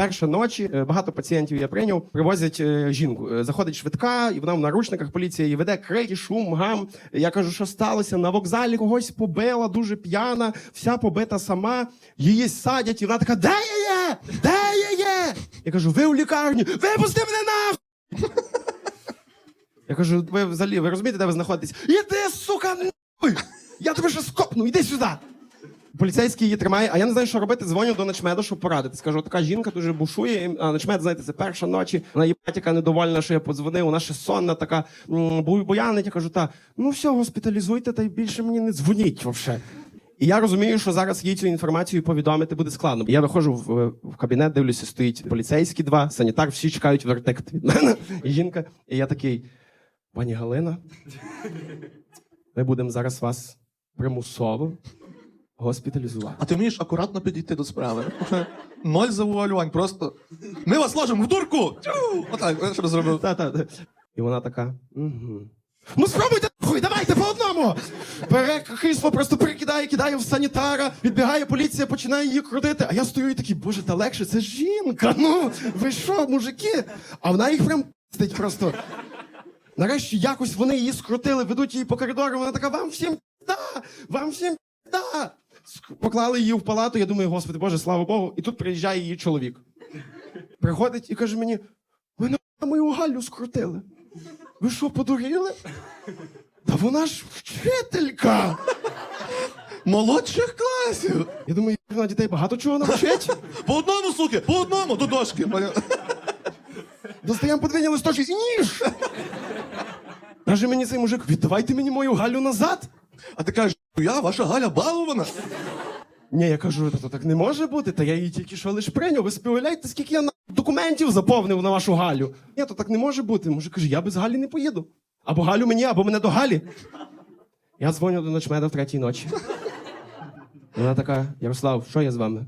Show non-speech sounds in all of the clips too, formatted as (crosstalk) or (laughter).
Перша ночі е, багато пацієнтів я прийняв, привозять е, жінку. Е, Заходить швидка, і вона в наручниках поліція її веде крики, шум, гам. Я кажу, що сталося? На вокзалі когось побила, дуже п'яна, вся побита сама. Її садять, і вона така: де я є? Де я є? Я кажу, ви у лікарні, випусти мене нахуй! Я кажу, ви взагалі, ви розумієте, де ви знаходитесь? Іди, сука, нахуй! Я тебе ще скопну, іди сюди! Поліцейський її тримає, а я не знаю, що робити. Дзвоню до начмеда, щоб порадити. Скажу, така жінка дуже бушує. А начмед, знаєте, це перша ночі. Вона є яка недовольна, що я подзвонив. Вона ще сонна, така буянить. Я кажу, та ну все, госпіталізуйте, та й більше мені не дзвоніть вовше. І я розумію, що зараз їй цю інформацію повідомити буде складно. Я виходжу в, в кабінет, дивлюся, стоїть поліцейські два, санітар, всі чекають вердикт від мене. І жінка. І я такий, пані Галина, ми будемо зараз вас примусово госпіталізувати. А ти вмієш акуратно підійти до справи. (laughs) Ноль завуалювань, просто. Ми вас ложимо в дурку! Тю! Отак, я що зробив. Та, та, та. І вона така. Угу. Ну спробуйте, хуй, давайте по одному. Перекрісло просто перекидає, кидає в санітара, відбігає поліція, починає її крутити. А я стою і такий, боже, та легше, це жінка. Ну, ви що, мужики? А вона їх прям пистить просто. Нарешті якось вони її скрутили, ведуть її по коридору, вона така, вам всім да, вам всім да. Поклали її в палату, я думаю, господи Боже, слава Богу. І тут приїжджає її чоловік. Приходить і каже мені: ви на мою Галю скрутили. Ви що, подуріли? Та вона ж вчителька. Молодших класів! Я думаю, вона дітей багато чого навчить. По одному, суки, по одному до дошки. Достаємо подвійні листочки і ніж. Каже мені цей мужик, віддавайте мені мою Галю назад. А ти кажеш, я, ваша Галя балована. Ні, я кажу, то так не може бути, та я її тільки що лиш прийняв. Ви співляєте, скільки я на- документів заповнив на вашу Галю. Ні, то так не може бути. Мужик каже, я без Галі не поїду. Або Галю мені, або мене до Галі. Я дзвоню до ночмеда в третій ночі. Вона така: Ярослав, що я з вами?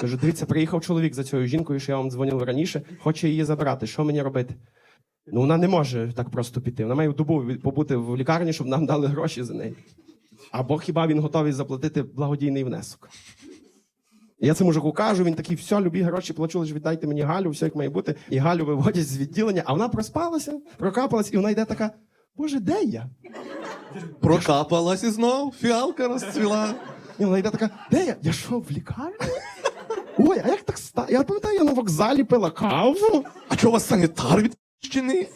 Кажу, дивіться, приїхав чоловік за цією жінкою, що я вам дзвонив раніше, хоче її забрати. Що мені робити? Ну, вона не може так просто піти. Вона має добу побути в лікарні, щоб нам дали гроші за неї. Або хіба він готовий заплатити благодійний внесок? Я це мужику кажу, він такий, все, любі гроші плачу, лише віддайте мені Галю, все як має бути. І Галю виводять з відділення, а вона проспалася, прокапалась, і вона йде така: Боже, де я? Прокапалась і знов, фіалка розцвіла. І вона йде така, де я? Я що, в лікарні? Ой, а як так ста? Я пам'ятаю, я на вокзалі пила каву. А чого у вас санітар відчини?